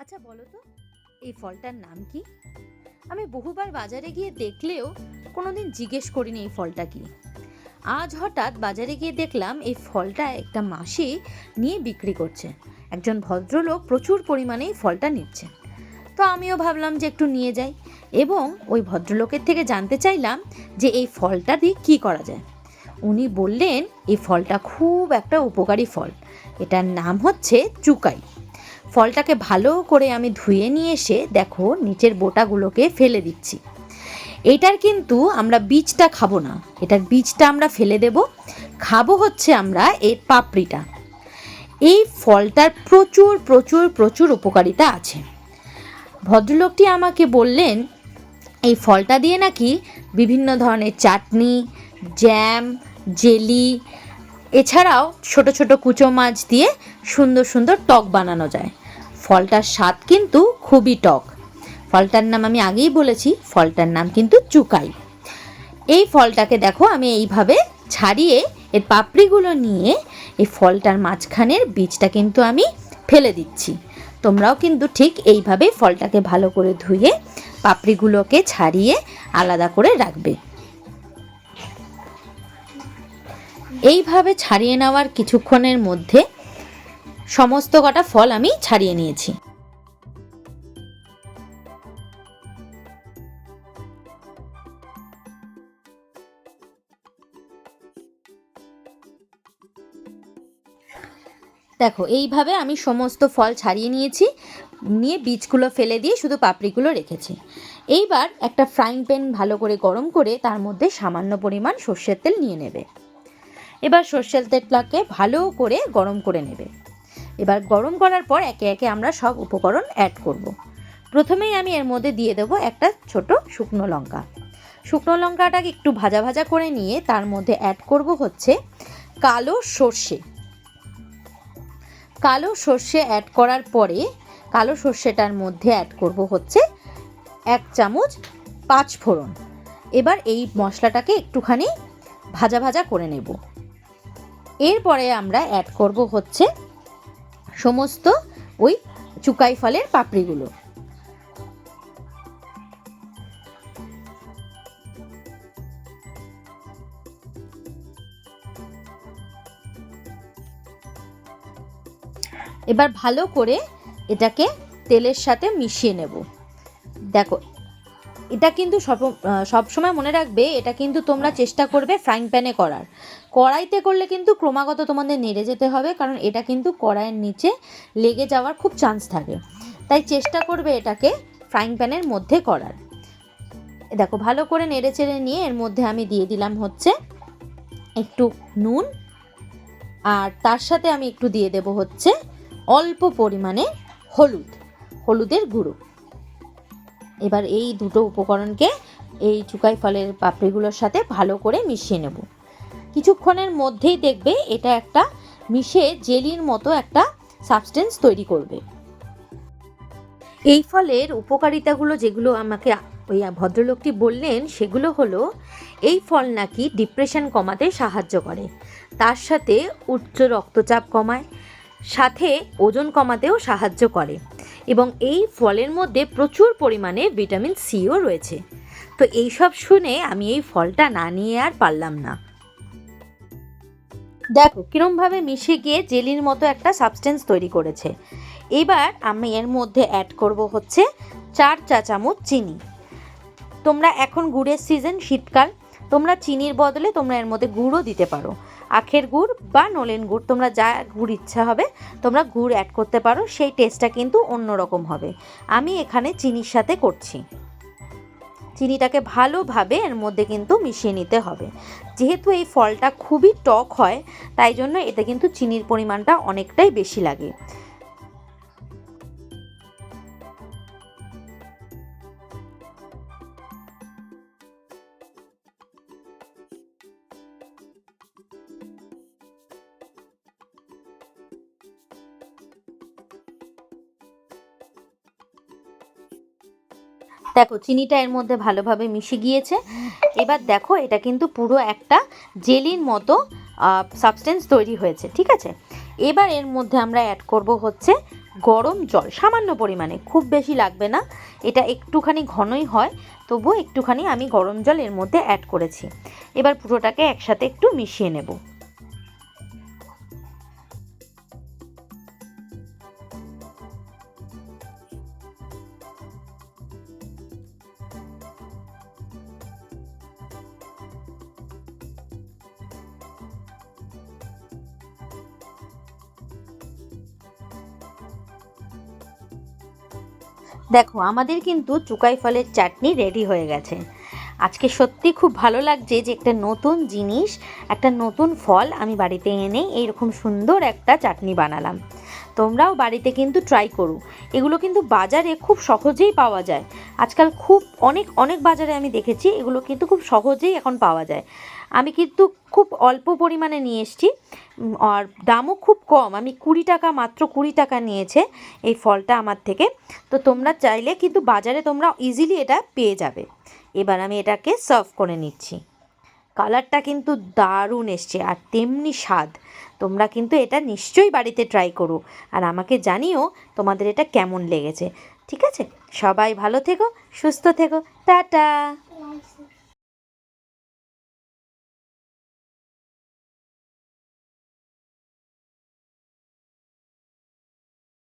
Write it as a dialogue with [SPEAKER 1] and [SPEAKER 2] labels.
[SPEAKER 1] আচ্ছা বলো তো, এই ফলটার নাম কি? আমি বহুবার বাজারে গিয়ে দেখলেও কোনোদিন জিজ্ঞেস করিনি এই ফলটা কি। আজ হঠাৎ বাজারে গিয়ে দেখলাম এই ফলটা একটা মাসি নিয়ে বিক্রি করছে। একজন ভদ্রলোক প্রচুর পরিমাণে এই ফলটা নিচ্ছে। তো আমিও ভাবলাম যে একটু নিয়ে যাই এবং ওই ভদ্রলোকের থেকে জানতে চাইলাম যে এই ফলটা দিয়ে কী করা যায়। উনি বললেন, এই ফলটা খুব একটা উপকারী ফল। এটার নাম হচ্ছে চুকাই। ফলটাকে ভালো করে আমি ধুয়ে নিয়ে এসে দেখো নিচের বোটাগুলোকে ফেলে দিচ্ছি। এটার কিন্তু আমরা বীজটা খাব না। এটার বীজটা আমরা ফেলে দেব। খাব হচ্ছে আমরা এর পাপড়িটা। এই ফলটার প্রচুর প্রচুর প্রচুর উপকারিতা আছে। ভদ্রলোকটি আমাকে বললেন, এই ফলটা দিয়ে নাকি বিভিন্ন ধরনের চাটনি জ্যাম জেলি এছাড়াও ছোট ছোট কুচো মাছ দিয়ে সুন্দর সুন্দর টক বানানো যায়। ফলটার স্বাদ কিন্তু খুবই টক। ফলটার নাম আমি আগেই বলেছি, ফলটার নাম কিন্তু চুকাই। এই ফলটাকে দেখো আমি এইভাবে ছাড়িয়ে এর পাপড়িগুলো নিয়ে এই ফলটার মাঝখানের বীজটা কিন্তু আমি ফেলে দিচ্ছি। তোমরাও কিন্তু ঠিক এইভাবে ফলটাকে ভালো করে ধুয়ে পাপড়িগুলোকে ছাড়িয়ে আলাদা করে রাখবে। এইভাবে ছাড়িয়ে নেওয়ার কিছুক্ষণের মধ্যে সমস্ত কটা ফল আমি ছাড়িয়ে নিয়েছি। দেখো, এইভাবে আমি সমস্ত ফল ছাড়িয়ে নিয়েছি। নিয়ে বীজগুলো ফেলে দিয়ে শুধু পাপড়িগুলো রেখেছি। এইবার একটা ফ্রাইং প্যান ভালো করে গরম করে তার মধ্যে সামান্য পরিমাণ সর্ষের তেল নিয়ে নেবে। এবার সর্ষের তেলটাকে ভালো করে গরম করে নেবে। এবার গরম করার পর একে একে আমরা সব উপকরণ অ্যাড করব। প্রথমেই আমি এর মধ্যে দিয়ে দেবো একটা ছোট শুকনো লঙ্কা। শুকনো লঙ্কাটাকে একটু ভাজা ভাজা করে নিয়ে তার মধ্যে অ্যাড করব হচ্ছে কালো সর্ষে। কালো সর্ষে অ্যাড করার পরে কালো সর্ষেটার মধ্যে অ্যাড করব হচ্ছে এক চামচ পাঁচ ফোড়ন। এবার এই মশলাটাকে একটুখানি ভাজা ভাজা করে নেব। এরপরে আমরা অ্যাড করব হচ্ছে সমস্ত ওই চুকাই ফলের পাপড়িগুলো। এবার ভালো করে এটাকে তেলের সাথে মিশিয়ে নেব। দেখো এটা কিন্তু সব সবসময় মনে রাখবে, এটা কিন্তু তোমরা চেষ্টা করবে ফ্রাইং প্যানে করার। কড়াইতে করলে কিন্তু ক্রমাগত তোমাদের নেড়ে যেতে হবে, কারণ এটা কিন্তু কড়াইয়ের নিচে লেগে যাওয়ার খুব চান্স থাকে। তাই চেষ্টা করবে এটাকে ফ্রাইং প্যানের মধ্যে করার। দেখো, ভালো করে নেড়ে চেড়ে নিয়ে এর মধ্যে আমি দিয়ে দিলাম হচ্ছে একটু নুন, আর তার সাথে আমি একটু দিয়ে দেব হচ্ছে অল্প পরিমাণে হলুদ, হলুদের গুঁড়ো। এবার এই দুটো উপকরণকে এই চুকাই ফলের পাপড়িগুলোর সাথে ভালো করে মিশিয়ে নেব। কিছুক্ষণের মধ্যেই দেখবে এটা একটা মিশে জেলির মতো একটা সাবস্টেন্স তৈরি করবে। এই ফলের উপকারিতাগুলো যেগুলো আমাকে ওই ভদ্রলোকটি বললেন, সেগুলো হলো, এই ফল নাকি ডিপ্রেশন কমাতে সাহায্য করে। তার সাথে উচ্চ রক্তচাপ কমায় সাথে ওজন কমাতেও সাহায্য করে এবং এই ফলের মধ্যে প্রচুর পরিমাণে ভিটামিন সিও রয়েছে। তো এইসব শুনে আমি এই ফলটা না নিয়ে আর পারলাম না। দেখো, কীরমভাবে মিশে গিয়ে জেলির মতো একটা সাবস্টেন্স তৈরি করেছে। এবার আমি এর মধ্যে অ্যাড করব হচ্ছে চার চা চামচ চিনি। তোমরা এখন গুড়ের সিজন শীতকাল। তোমরা চিনির বদলে তোমরা এর মধ্যে গুড়ও দিতে পারো। আখের গুড় বা নলেন গুড়, তোমরা যা গুড় ইচ্ছা হবে, তোমরা গুড় অ্যাড করতে পারো, সেই টেস্টটা কিন্তু অন্যরকম হবে। আমি এখানে চিনির সাথে করছি। চিনিটাকে ভালোভাবে এর মধ্যে কিন্তু মিশিয়ে নিতে হবে। যেহেতু এই ফলটা খুবই টক হয়, তাই জন্য এতে কিন্তু চিনির পরিমাণটা অনেকটাই বেশি লাগে। দেখো, চিনিটা এর মধ্যে ভালোভাবে মিশে গিয়েছে। এবার দেখো, এটা কিন্তু পুরো একটা জেলির মতো সাবস্টেন্স তৈরি হয়েছে, ঠিক আছে? এবার এর মধ্যে আমরা অ্যাড করব হচ্ছে গরম জল, সামান্য পরিমাণে, খুব বেশি লাগবে না। এটা একটুখানি ঘনই হয়, তবুও একটুখানি আমি গরম জল এর মধ্যে অ্যাড করেছি। এবার পুরোটাকে একসাথে একটু মিশিয়ে নেব। দেখো, আমাদের কিন্তু চুকাই ফলের চাটনি রেডি হয়ে গেছে। আজকে সত্যি খুব ভালো লাগছে যে একটা নতুন জিনিস, একটা নতুন ফল আমি বাড়িতে এনে এইরকম সুন্দর একটা চাটনি বানালাম। তোমরাও বাড়িতে কিন্তু ট্রাই করো। এগুলো কিন্তু বাজারে খুব সহজেই পাওয়া যায়। আজকাল খুব অনেক অনেক বাজারে আমি দেখেছি এগুলো কিন্তু খুব সহজেই এখন পাওয়া যায়। আমি কিন্তু খুব অল্প পরিমাণে নিয়ে এসেছি আর দামও খুব কম। আমি কুড়ি টাকা, মাত্র কুড়ি টাকা নিয়েছে এই ফলটা আমার থেকে। তো তোমরা চাইলে কিন্তু বাজারে তোমরা ইজিলি এটা পেয়ে যাবে। এবার আমি এটাকে সার্ভ করে নিচ্ছি। কালারটা কিন্তু দারুণ এসছে আর তেমনি স্বাদ। তোমরা কিন্তু এটা নিশ্চয়ই বাড়িতে ট্রাই করো আর আমাকে জানিও তোমাদের এটা কেমন লেগেছে। ঠিক আছে? সবাই ভালো থেকো, সুস্থ থেকো। টাটা!